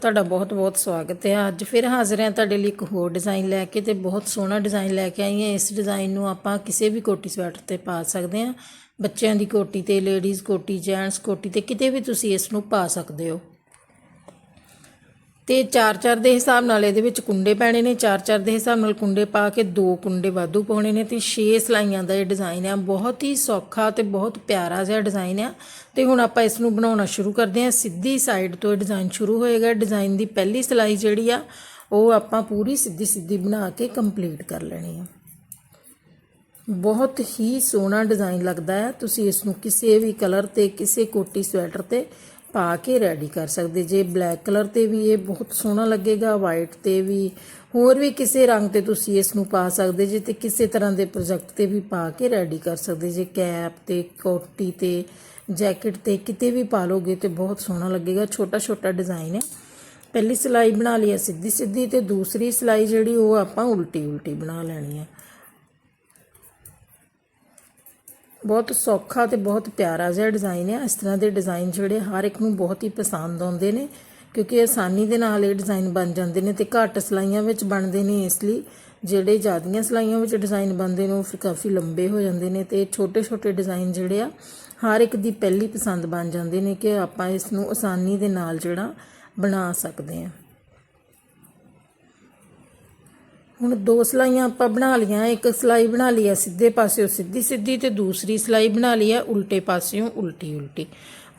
ਤੁਹਾਡਾ ਬਹੁਤ-ਬਹੁਤ ਸਵਾਗਤ ਹੈ। ਅੱਜ ਫਿਰ ਹਾਜ਼ਰ ਹਾਂ ਤੁਹਾਡੇ ਲਈ ਇੱਕ ਹੋਰ ਡਿਜ਼ਾਈਨ ਲੈ ਕੇ ਤੇ ਬਹੁਤ ਸੋਹਣਾ ਡਿਜ਼ਾਈਨ ਲੈ ਕੇ ਆਈ ਹਾਂ। ਇਸ ਡਿਜ਼ਾਈਨ ਨੂੰ ਆਪਾਂ ਕਿਸੇ ਵੀ ਕੋਟੀ ਸਵੈਟਰ ਤੇ ਪਾ ਸਕਦੇ ਹਾਂ। ਬੱਚਿਆਂ ਦੀ ਕੋਟੀ ਤੇ ਲੇਡੀਜ਼ ਕੋਟੀ ਜੈਂਟਸ ਕੋਟੀ ਤੇ ਕਿਤੇ ਵੀ ਤੁਸੀਂ ਇਸ ਨੂੰ ਪਾ ਸਕਦੇ ਹੋ। ਤੇ 4-4 ਦੇ ਹਿਸਾਬ ਨਾਲ ਇਹਦੇ ਵਿੱਚ ਕੁੰਡੇ ਪੈਣੇ ਨੇ 4-4 ਦੇ ਹਿਸਾਬ ਨਾਲ ਕੁੰਡੇ ਪਾ ਕੇ ਦੋ ਕੁੰਡੇ ਵਾਧੂ ਪਾਉਣੇ ਨੇ ਤੇ 6 ਸਲਾਈਆਂ ਦਾ ਇਹ ਡਿਜ਼ਾਈਨ ਆ। ਬਹੁਤ ਹੀ ਸੌਖਾ ਤੇ ਬਹੁਤ ਪਿਆਰਾ ਜਿਹਾ ਡਿਜ਼ਾਈਨ ਆ। ਤੇ ਹੁਣ ਆਪਾਂ ਇਸ ਨੂੰ ਬਣਾਉਣਾ ਸ਼ੁਰੂ ਕਰਦੇ ਹਾਂ। ਸਿੱਧੀ ਸਾਈਡ ਤੋਂ ਇਹ ਡਿਜ਼ਾਈਨ ਸ਼ੁਰੂ ਹੋਏਗਾ। ਡਿਜ਼ਾਈਨ ਦੀ ਪਹਿਲੀ ਸਲਾਈ ਜਿਹੜੀ ਆ, ਉਹ ਆਪਾਂ ਪੂਰੀ ਸਿੱਧੀ ਸਿੱਧੀ ਬਣਾ ਕੇ ਕੰਪਲੀਟ ਕਰ ਲੈਣੀ ਆ। ਬਹੁਤ ਹੀ ਸੋਹਣਾ ਡਿਜ਼ਾਈਨ ਲੱਗਦਾ ਹੈ ਤੁਸੀਂ ਇਸ ਨੂੰ ਕਿਸੇ ਵੀ ਕਲਰ ਤੇ, ਕਿਸੇ ਕੋਟੀ ਸਵੈਟਰ ਤੇ ਪਾ ਕੇ ਰੈਡੀ ਕਰ ਸਕਦੇ। ਜੇ ਬਲੈਕ ਕਲਰ ਤੇ ਵੀ ਇਹ ਬਹੁਤ ਸੋਹਣਾ ਲੱਗੇਗਾ ਵਾਈਟ ਤੇ ਵੀ, ਹੋਰ ਵੀ ਕਿਸੇ ਰੰਗ ਤੇ ਤੁਸੀਂ ਇਸ ਨੂੰ ਪਾ ਸਕਦੇ, ਜੇ ਤੇ ਕਿਸੇ ਤਰ੍ਹਾਂ ਦੇ ਪ੍ਰੋਜੈਕਟ ਤੇ ਵੀ ਪਾ ਕੇ ਰੈਡੀ ਕਰ ਸਕਦੇ। ਜੇ ਕੈਪ ਤੇ, ਕੋਟੀ ਤੇ ਜੈਕਟ ਤੇ ਕਿਤੇ ਵੀ ਪਾ ਲੋਗੇ ਤੇ ਬਹੁਤ ਸੋਹਣਾ ਲੱਗੇਗਾ। ਛੋਟਾ ਛੋਟਾ ਡਿਜ਼ਾਈਨ ਹੈ। ਪਹਿਲੀ ਸਿਲਾਈ ਬਣਾ ਲਈ ਹੈ ਸਿੱਧੀ ਸਿੱਧੀ ਤੇ ਦੂਸਰੀ ਸਿਲਾਈ ਜਿਹੜੀ ਉਹ ਆਪਾਂ ਉਲਟੀ ਉਲਟੀ ਬਣਾ ਲੈਣੀ ਹੈ। ਬਹੁਤ ਸੌਖਾ ਤੇ ਬਹੁਤ ਪਿਆਰਾ ਜਿਹਾ ਡਿਜ਼ਾਈਨ ਹੈ ਇਸ ਤਰ੍ਹਾਂ ਦੇ ਡਿਜ਼ਾਈਨ ਜਿਹੜੇ ਹਰ ਇੱਕ ਨੂੰ ਬਹੁਤ ਹੀ ਪਸੰਦ ਆਉਂਦੇ ਨੇ, ਕਿਉਂਕਿ ਆਸਾਨੀ ਦੇ ਨਾਲ ਇਹ ਡਿਜ਼ਾਈਨ ਬਣ ਜਾਂਦੇ ਨੇ ਤੇ ਘੱਟ ਸਲਾਈਆਂ ਵਿੱਚ ਬਣਦੇ ਨੇ, ਇਸ ਲਈ ਜਿਹੜੇ ਜ਼ਿਆਦੀਆਂ ਸਲਾਈਆਂ ਵਿੱਚ ਡਿਜ਼ਾਈਨ ਬਣਦੇ ਨੇ, ਉਹ ਫਿਰ ਕਾਫੀ ਲੰਬੇ ਹੋ ਜਾਂਦੇ ਨੇ ਤੇ ਛੋਟੇ ਛੋਟੇ ਡਿਜ਼ਾਈਨ ਜਿਹੜੇ ਆ, ਹਰ ਇੱਕ ਦੀ ਪਹਿਲੀ ਪਸੰਦ ਬਣ ਜਾਂਦੇ ਨੇ ਕਿ ਆਪਾਂ ਇਸ ਨੂੰ ਆਸਾਨੀ ਦੇ ਨਾਲ ਜਿਹੜਾ ਬਣਾ ਸਕਦੇ ਹਾਂ। ਹੁਣ ਦੋ ਸਲਾਈਆਂ ਆਪਾਂ ਬਣਾ ਲਈਆਂ, ਇੱਕ ਸਲਾਈ ਬਣਾ ਲਈ ਹੈ ਸਿੱਧੇ ਪਾਸਿਓਂ ਸਿੱਧੀ ਸਿੱਧੀ ਤੇ ਦੂਸਰੀ ਸਲਾਈ ਬਣਾ ਲਈ ਹੈ ਉਲਟੇ ਪਾਸਿਓਂ ਉਲਟੀ ਉਲਟੀ।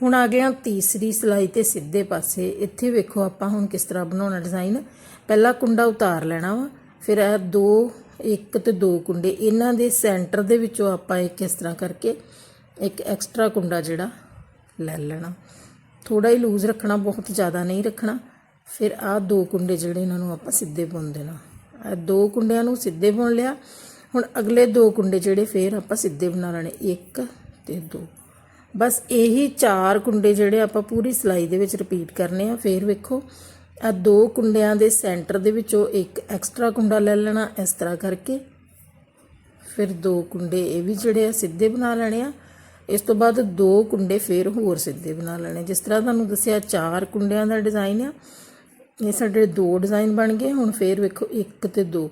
ਹੁਣ ਆ ਗਿਆ ਤੀਸਰੀ ਸਲਾਈ ਤੇ ਸਿੱਧੇ ਪਾਸੇ। ਇੱਥੇ ਵੇਖੋ ਆਪਾਂ ਹੁਣ ਕਿਸ ਤਰ੍ਹਾਂ ਬਣਾਉਣਾ ਡਿਜ਼ਾਈਨ ਪਹਿਲਾ ਕੁੰਡਾ ਉਤਾਰ ਲੈਣਾ ਵਾ, ਫਿਰ ਇਹ ਦੋ, ਇੱਕ ਤੇ ਦੋ ਕੁੰਡੇ। ਇਹਨਾਂ ਦੇ ਸੈਂਟਰ ਦੇ ਵਿੱਚੋਂ ਆਪਾਂ ਇੱਕ ਇਸ ਤਰ੍ਹਾਂ ਕਰਕੇ ਇੱਕ ਐਕਸਟਰਾ ਕੁੰਡਾ ਜਿਹੜਾ ਲੈ ਲੈਣਾ। ਥੋੜਾ ਹੀ ਲੂਜ਼ ਰੱਖਣਾ, ਬਹੁਤ ਜ਼ਿਆਦਾ ਨਹੀਂ ਰੱਖਣਾ। ਫਿਰ ਆਹ ਦੋ ਕੁੰਡੇ ਜਿਹੜੇ ਇਹਨਾਂ ਨੂੰ ਆਪਾਂ ਸਿੱਧੇ ਬੁਣ ਦੇਣਾ। ਦੋ ਕੁੰਡਿਆਂ ਨੂੰ ਸਿੱਧੇ ਬੁਣ ਲਿਆ। ਹੁਣ ਅਗਲੇ ਦੋ ਕੁੰਡੇ ਜਿਹੜੇ ਫੇਰ ਆਪਾਂ ਸਿੱਧੇ ਬਣਾ ਲੈਣੇ, ਇੱਕ ਤੇ ਦੋ। ਬਸ ਇਹੀ ਚਾਰ ਕੁੰਡੇ ਜਿਹੜੇ ਆਪਾਂ ਪੂਰੀ ਸਿਲਾਈ ਦੇ ਵਿੱਚ ਰਿਪੀਟ ਕਰਨੇ ਆ। ਫੇਰ ਵੇਖੋ ਆ ਦੋ ਕੁੰਡਿਆਂ ਦੇ ਸੈਂਟਰ ਦੇ ਵਿੱਚੋਂ ਇੱਕ ਐਕਸਟਰਾ ਕੁੰਡਾ ਲੈ ਲੈਣਾ ਇਸ ਤਰ੍ਹਾਂ ਕਰਕੇ। ਫਿਰ ਦੋ ਕੁੰਡੇ ਇਹ ਵੀ ਜਿਹੜੇ ਆ ਸਿੱਧੇ ਬਣਾ ਲੈਣੇ ਆ। ਇਸ ਤੋਂ ਬਾਅਦ ਦੋ ਕੁੰਡੇ ਫੇਰ ਹੋਰ ਸਿੱਧੇ ਬਣਾ ਲੈਣੇ। ਜਿਸ ਤਰ੍ਹਾਂ ਤੁਹਾਨੂੰ ਦੱਸਿਆ ਚਾਰ ਕੁੰਡਿਆਂ ਦਾ ਡਿਜ਼ਾਈਨ ਆ ਇਹ ਸਾਡੇ ਦੋ ਡਿਜ਼ਾਈਨ ਬਣ ਗਏ, ਹੁਣ ਫੇਰ ਵੇਖੋ ਇੱਕ ਤੇ ਦੋ।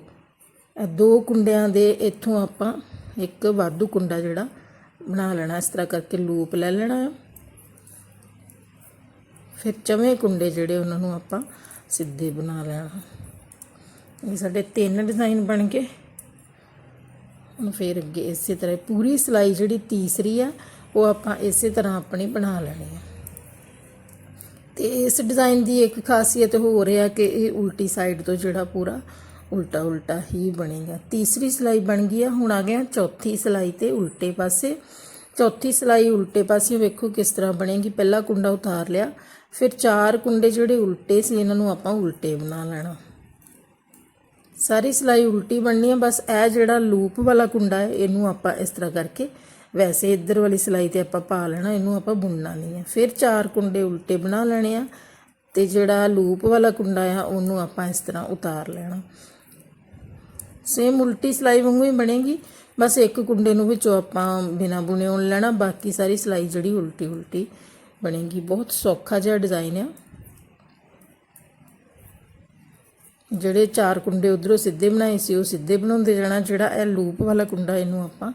ਇਹ ਦੋ ਕੁੰਡਿਆਂ ਦੇ ਇੱਥੋਂ ਆਪਾਂ ਇੱਕ ਵਾਧੂ ਕੁੰਡਾ ਜਿਹੜਾ ਬਣਾ ਲੈਣਾ, ਇਸ ਤਰ੍ਹਾਂ ਕਰਕੇ ਲੂਪ ਲੈ ਲੈਣਾ ਹੈ ਫਿਰ ਚਵੇਂ ਕੁੰਡੇ ਜਿਹੜੇ ਉਹਨਾਂ ਨੂੰ ਆਪਾਂ ਸਿੱਧੇ ਬਣਾ ਲੈਣਾ। ਇਹ ਸਾਡੇ ਤਿੰਨ ਡਿਜ਼ਾਈਨ ਬਣ ਗਏ। ਹੁਣ ਫਿਰ ਅੱਗੇ ਇਸੇ ਤਰ੍ਹਾਂ ਪੂਰੀ ਸਲਾਈ ਜਿਹੜੀ ਤੀਸਰੀ ਆ, ਉਹ ਆਪਾਂ ਇਸੇ ਤਰ੍ਹਾਂ ਆਪਣੀ ਬਣਾ ਲੈਣੀ ਹੈ ਤੇ ਇਸ ਡਿਜ਼ਾਈਨ ਦੀ ਇੱਕ ਖਾਸੀਅਤ ਹੋਰ ਹੈ ਕਿ ਇਹ ਉਲਟੀ ਸਾਈਡ ਤੋਂ ਜਿਹੜਾ ਪੂਰਾ ਉਲਟਾ ਉਲਟਾ ਹੀ ਬਣੇਗਾ। ਤੀਸਰੀ ਸਲਾਈ ਬਣ ਗਈ ਆ, ਹੁਣ ਆ ਗਿਆ ਚੌਥੀ ਸਲਾਈ ਤੇ ਉਲਟੇ ਪਾਸੇ। ਚੌਥੀ ਸਲਾਈ ਉਲਟੇ ਪਾਸੇ ਵੇਖੋ ਕਿਸ ਤਰ੍ਹਾਂ ਬਣੇਗੀ। ਪਹਿਲਾ ਕੁੰਡਾ ਉਤਾਰ ਲਿਆ, ਫਿਰ ਚਾਰ ਕੁੰਡੇ ਜਿਹੜੇ ਉਲਟੇ ਸੀ, ਇਹਨਾਂ ਨੂੰ ਆਪਾਂ ਉਲਟੇ ਬਣਾ ਲੈਣਾ। ਸਾਰੀ ਸਲਾਈ ਉਲਟੀ ਬਣਨੀ ਹੈ ਬਸ ਇਹ ਜਿਹੜਾ ਲੂਪ ਵਾਲਾ ਕੁੰਡਾ ਹੈ, ਇਹਨੂੰ ਆਪਾਂ ਇਸ ਤਰ੍ਹਾਂ ਕਰਕੇ ਵੈਸੇ ਇੱਧਰ ਵਾਲੀ ਸਿਲਾਈ ਤੇ ਆਪਾਂ ਪਾ ਲੈਣਾ, ਇਹਨੂੰ ਆਪਾਂ ਬੁਣਨਾ ਨਹੀਂ ਹੈ। ਫਿਰ ਚਾਰ ਕੁੰਡੇ ਉਲਟੇ ਬਣਾ ਲੈਣੇ ਆ ਤੇ ਜਿਹੜਾ ਲੂਪ ਵਾਲਾ ਕੁੰਡਾ ਆ, ਉਹਨੂੰ ਆਪਾਂ ਇਸ ਤਰ੍ਹਾਂ ਉਤਾਰ ਲੈਣਾ। ਸੇਮ ਉਲਟੀ ਸਿਲਾਈ ਵਾਂਗੂ ਹੀ ਬਣੇਗੀ। ਬਸ ਇੱਕ ਕੁੰਡੇ ਨੂੰ ਵਿੱਚੋਂ ਆਪਾਂ ਬਿਨਾ ਬੁਣੇ ਉਣ ਲੈਣਾ, ਬਾਕੀ ਸਾਰੀ ਸਿਲਾਈ ਜਿਹੜੀ ਉਲਟੀ ਉਲਟੀ ਬਣੇਗੀ। ਬਹੁਤ ਸੌਖਾ ਜਿਹਾ ਡਿਜ਼ਾਈਨ ਆ। ਜਿਹੜੇ ਚਾਰ ਕੁੰਡੇ ਉਧਰੋਂ ਸਿੱਧੇ ਬਣਾਏ ਸੀ, ਉਹ ਸਿੱਧੇ ਬਣਾਉਂਦੇ ਜਾਣਾ। ਜਿਹੜਾ ਇਹ ਲੂਪ ਵਾਲਾ ਕੁੰਡਾ, ਇਹਨੂੰ ਆਪਾਂ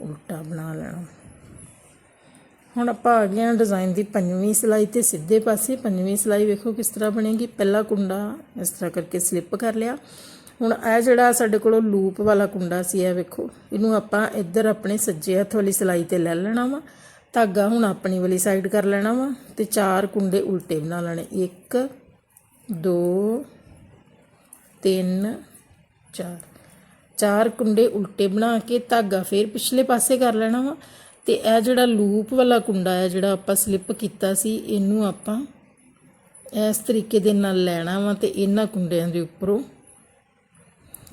ਉਲਟਾ ਬਣਾ ਲੈਣਾ। ਹੁਣ ਆਪਾਂ ਆ ਗਏ ਹਾਂ ਡਿਜ਼ਾਈਨ ਦੀ ਪੰਜਵੀਂ ਸਿਲਾਈ ਤੇ ਸਿੱਧੇ ਪਾਸੇ। ਪੰਜਵੀਂ ਸਿਲਾਈ ਵੇਖੋ ਕਿਸ ਤਰ੍ਹਾਂ ਬਣੇਗੀ। ਪਹਿਲਾ ਕੁੰਡਾ ਇਸ ਤਰ੍ਹਾਂ ਕਰਕੇ ਸਲਿੱਪ ਕਰ ਲਿਆ। ਹੁਣ ਇਹ ਜਿਹੜਾ ਸਾਡੇ ਕੋਲੋਂ ਲੂਪ ਵਾਲਾ ਕੁੰਡਾ ਸੀ, ਇਹ ਵੇਖੋ। ਇਹਨੂੰ ਆਪਾਂ ਇੱਧਰ ਆਪਣੇ ਸੱਜੇ ਹੱਥ ਵਾਲੀ ਸਿਲਾਈ ਤੇ ਲੈ ਲੈਣਾ ਵਾ। ਧਾਗਾ ਹੁਣ ਆਪਣੀ ਵਾਲੀ ਸਾਈਡ ਕਰ ਲੈਣਾ ਵਾ ਤੇ ਚਾਰ ਕੁੰਡੇ ਉਲਟੇ ਬਣਾ ਲੈਣੇ। 1 2 3 4 ਚਾਰ ਕੁੰਡੇ ਉਲਟੇ ਬਣਾ ਕੇ ਧਾਗਾ ਫੇਰ ਪਿਛਲੇ ਪਾਸੇ ਕਰ ਲੈਣਾ ਵਾ। ਤੇ ਇਹ ਜਿਹੜਾ ਲੂਪ ਵਾਲਾ ਕੁੰਡਾ ਹੈ, ਜਿਹੜਾ ਆਪਾਂ ਸਲਿੱਪ ਕੀਤਾ ਸੀ, ਇਹਨੂੰ ਆਪਾਂ ਇਸ ਤਰੀਕੇ ਦੇ ਨਾਲ ਲੈਣਾ ਵਾ ਤੇ ਇਹਨਾਂ ਕੁੰਡਿਆਂ ਦੇ ਉੱਪਰੋਂ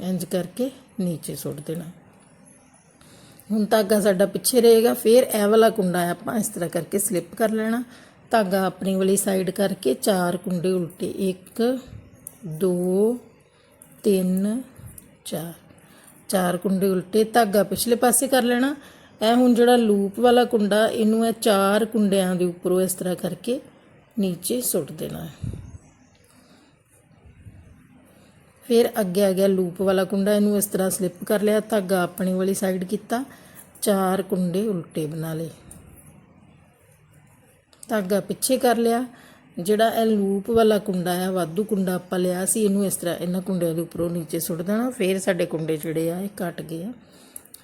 ਇੰਜ ਕਰਕੇ ਨੀਚੇ ਸੁੱਟ ਦੇਣਾ। ਹੁਣ ਧਾਗਾ ਸਾਡਾ ਪਿੱਛੇ ਰਹੇਗਾ, ਫਿਰ ਇਹ ਵਾਲਾ ਕੁੰਡਾ ਆਪਾਂ ਇਸ ਤਰ੍ਹਾਂ ਕਰਕੇ ਸਲਿੱਪ ਕਰ ਲੈਣਾ। ਧਾਗਾ ਆਪਣੀ ਵਾਲੀ ਸਾਈਡ ਕਰਕੇ ਚਾਰ ਕੁੰਡੇ ਉਲਟੇ 1 2 3 4 ਚਾਰ ਕੁੰਡੇ ਉਲਟੇ ਧਾਗਾ ਪਿਛਲੇ ਪਾਸੇ ਕਰ ਲੈਣਾ। ਇਹ ਹੁਣ ਜਿਹੜਾ ਲੂਪ ਵਾਲਾ ਕੁੰਡਾ, ਇਹਨੂੰ ਇਹ ਚਾਰ ਕੁੰਡਿਆਂ ਦੇ ਉੱਪਰੋਂ ਇਸ ਤਰ੍ਹਾਂ ਕਰਕੇ ਨੀਚੇ ਸੁੱਟ ਦੇਣਾ ਹੈ। ਫਿਰ ਅੱਗੇ ਆ ਗਿਆ ਲੂਪ ਵਾਲਾ ਕੁੰਡਾ, ਇਹਨੂੰ ਇਸ ਤਰ੍ਹਾਂ ਸਲਿੱਪ ਕਰ ਲਿਆ, ਧਾਗਾ ਆਪਣੀ ਵਾਲੀ ਸਾਈਡ ਕੀਤਾ। ਚਾਰ ਕੁੰਡੇ ਉਲਟੇ ਬਣਾ ਲਏ। ਧਾਗਾ ਪਿੱਛੇ ਕਰ ਲਿਆ। ਜਿਹੜਾ ਇਹ ਲੂਪ ਵਾਲਾ ਕੁੰਡਾ ਆ, ਵਾਧੂ ਕੁੰਡਾ ਆਪਾਂ ਲਿਆ ਸੀ, ਇਹਨੂੰ ਇਸ ਤਰ੍ਹਾਂ ਇਹਨਾਂ ਕੁੰਡਿਆਂ ਦੇ ਉੱਪਰੋਂ ਨੀਚੇ ਸੁੱਟ ਦੇਣਾ, ਫਿਰ ਸਾਡੇ ਕੁੰਡੇ ਜਿਹੜੇ ਆ, ਇਹ ਕੱਟ ਗਏ ਆ।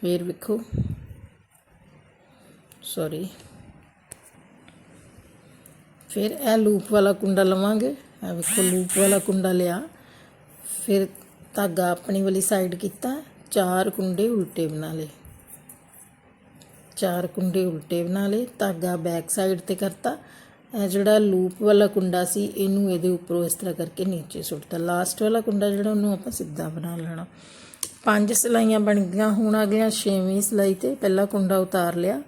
ਫਿਰ ਵੇਖੋ। ਸੌਰੀ ਫਿਰ ਇਹ ਲੂਪ ਵਾਲਾ ਕੁੰਡਾ ਲਵਾਂਗੇ। ਇਹ ਵੇਖੋ, ਲੂਪ ਵਾਲਾ ਕੁੰਡਾ ਲਿਆ। ਫਿਰ ਧਾਗਾ ਆਪਣੀ ਵਾਲੀ ਸਾਈਡ ਕੀਤਾ, ਚਾਰ ਕੁੰਡੇ ਉਲਟੇ ਬਣਾ ਲਏ। ਚਾਰ ਕੁੰਡੇ ਉਲਟੇ ਬਣਾ ਲਏ, ਧਾਗਾ ਬੈਕ ਸਾਈਡ ਤੇ ਕਰਤਾ। ਜਿਹੜਾ ਲੂਪ ਵਾਲਾ ਕੁੰਡਾ ਸੀ, ਇਹਨੂੰ ਇਹਦੇ ਉੱਪਰੋਂ ਇਸ ਤਰ੍ਹਾਂ ਕਰਕੇ ਨੀਚੇ ਸੁੱਟਤਾ। ਲਾਸਟ ਵਾਲਾ ਕੁੰਡਾ ਜਿਹੜਾ, ਉਹਨੂੰ ਆਪਾਂ ਸਿੱਧਾ ਬਣਾ ਲੈਣਾ। ਪੰਜ ਸਲਾਈਆਂ ਬਣ ਗਈਆਂ, ਹੁਣ ਆ ਗਿਆ ਛੇਵੀਂ ਸਲਾਈ ਤੇ ਪਹਿਲਾ ਕੁੰਡਾ ਉਤਾਰ ਲਿਆ।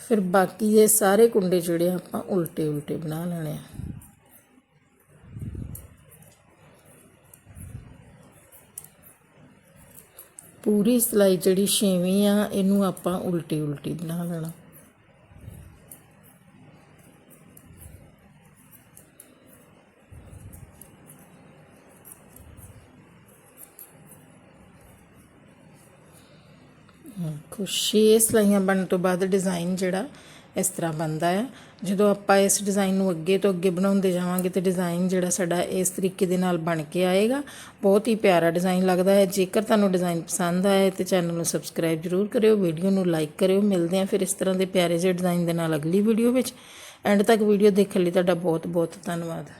ਫਿਰ ਬਾਕੀ ਦੇ ਸਾਰੇ ਕੁੰਡੇ ਜਿਹੜੇ ਆ, ਆਪਾਂ ਉਲਟੇ ਉਲਟੇ ਬਣਾ ਲੈਣੇ ਆ। ਪੂਰੀ ਸਲਾਈ ਜਿਹੜੀ ਛੇਵੀਂ ਆ, ਇਹਨੂੰ ਆਪਾਂ ਉਲਟੀ ਉਲਟੀ ਬਣਾ ਲੈਣਾ। ਖੁਸ਼ੀ ਸਲਾਈਆਂ ਬਣਨ ਤੋਂ ਬਾਅਦ ਡਿਜ਼ਾਈਨ ਜਿਹੜਾ ਇਸ ਤਰ੍ਹਾਂ ਬਣਦਾ ਹੈ। ਜਦੋਂ ਆਪਾਂ ਇਸ ਡਿਜ਼ਾਈਨ ਨੂੰ ਅੱਗੇ ਤੋਂ ਅੱਗੇ ਬਣਾਉਂਦੇ ਜਾਵਾਂਗੇ ਤੇ ਡਿਜ਼ਾਈਨ ਜਿਹੜਾ ਸਾਡਾ ਇਸ ਤਰੀਕੇ ਦੇ ਨਾਲ ਬਣ ਕੇ ਆਏਗਾ। ਬਹੁਤ ਹੀ ਪਿਆਰਾ ਡਿਜ਼ਾਈਨ ਲੱਗਦਾ ਹੈ। ਜੇਕਰ ਤੁਹਾਨੂੰ ਡਿਜ਼ਾਈਨ ਪਸੰਦ ਆਇਆ ਤੇ ਚੈਨਲ ਨੂੰ ਸਬਸਕ੍ਰਾਈਬ ਜ਼ਰੂਰ ਕਰਿਓ ਵੀਡੀਓ ਨੂੰ ਲਾਈਕ ਕਰਿਓ। ਮਿਲਦੇ ਹਾਂ ਫਿਰ ਇਸ ਤਰ੍ਹਾਂ ਦੇ ਪਿਆਰੇ ਜਿਹੇ ਡਿਜ਼ਾਈਨ ਦੇ ਨਾਲ ਅਗਲੀ ਵੀਡੀਓ ਵਿੱਚ। ਐਂਡ ਤੱਕ ਵੀਡੀਓ ਦੇਖਣ ਲਈ ਤੁਹਾਡਾ ਬਹੁਤ ਬਹੁਤ ਧੰਨਵਾਦ।